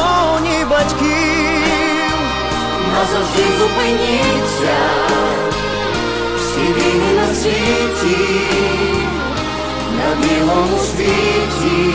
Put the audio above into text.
скроні батьків. Назавжди зупиніться, всі війни на світі, на білому світі,